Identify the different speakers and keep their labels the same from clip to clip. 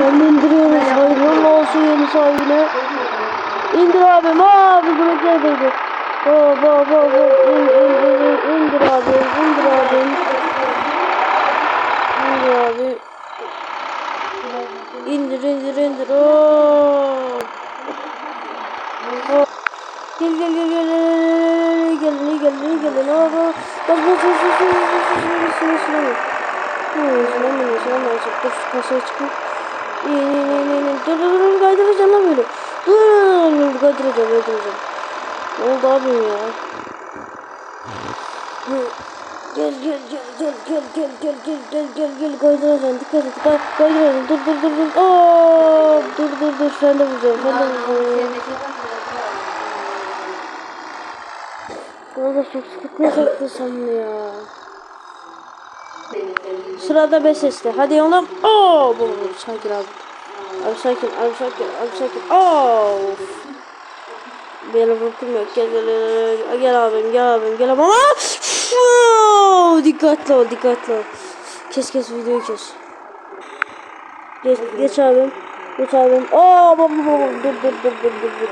Speaker 1: Ben indiriyoruz. Hayırlı olsun yeni sahibine. İndir abim. Abi bırak neredeydi? Hop hop hop hop. İn, in, in, in. İndir abim. İndir abim. İndir abi. İndir indir indir. Hop. Hop. Gel gel gel gel gel gel gel gel gel gel hop hop bas bas bas bas bas bas bas bas bas bas Hı, şuna mı şuna mı dur şu kasaya çıkayım İyi iyi iyi iyi iyi dur dur dur kaydıracağım lan böyle dur dur kaydıracağım kaydıracağım ne oldu abim ya. Gel gel gel gel gel gel gel gel gel gel gel kaydıracağım dikkat et kay kaydıracağım dur dur dur dur Aa, dur dur dur sen de vuracağım sen de vuracağım Orada çok sıkıntı yapacaktı sandım ya. Sırada 5 sesli. Hadi oğlum. Oo, bu sakin abi. Abi sakin, abi sakin, abi sakin. Oo. Benim ruhum yok. Gel, gel, gel abim, gel abim, gel abim. Ama dikkatli ol, dikkatli ol. Kes kes videoyu kes. Geç, geç abim. Geç abim. Oo, babam, babam. Dur, dur, dur, dur, dur. dur.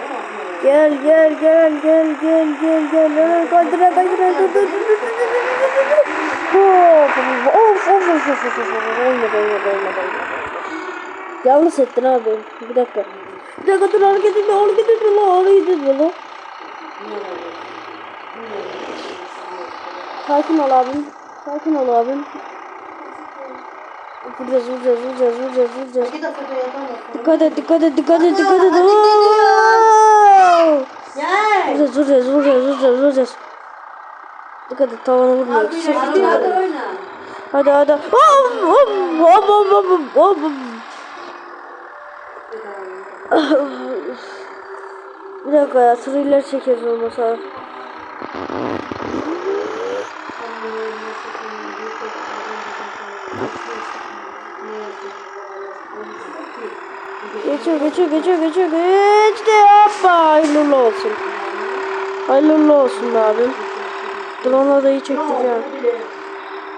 Speaker 1: Gel, gel, gel, gel, gel, gel, gel. Öyle kaldırın, kaldırın, dur, dur, dur, dur, dur, dur, dur. Of of of of olmadı olmadı olmadı olmadı. Yanlış ettin abi. Bir dakika. Bir dakika dur hareket etme hareket etme lan hareket etme lan. Sakin ol abim. Sakin ol abim. Vuracağız vuracağız vuracağız vuracağız vuracağız. Dikkat et dikkat et dikkat et dikkat et. Vuracağız vuracağız vuracağız vuracağız vuracağız. Dikkat et tavana vurma.
Speaker 2: Hadi hadi hadi.
Speaker 1: Hadi. Hop hop hop hop hop hop hop. Bir dakika ya thriller çekeriz olmasa. Geçiyor geçiyor geçiyor geçiyor geçti hoppa hayırlı olsun. Hayırlı olsun abim. Drone'la da iyi çektik ya.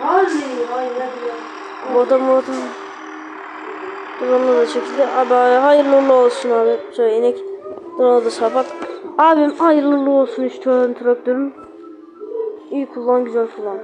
Speaker 2: Hadi hayır hadi.
Speaker 1: Moda moda. Drone'la da çekildi. Abi hayırlı olsun abi. Şöyle inek. Drone'la da sapat. Abim hayırlı olsun işte traktörün. İyi kullan güzel kullan.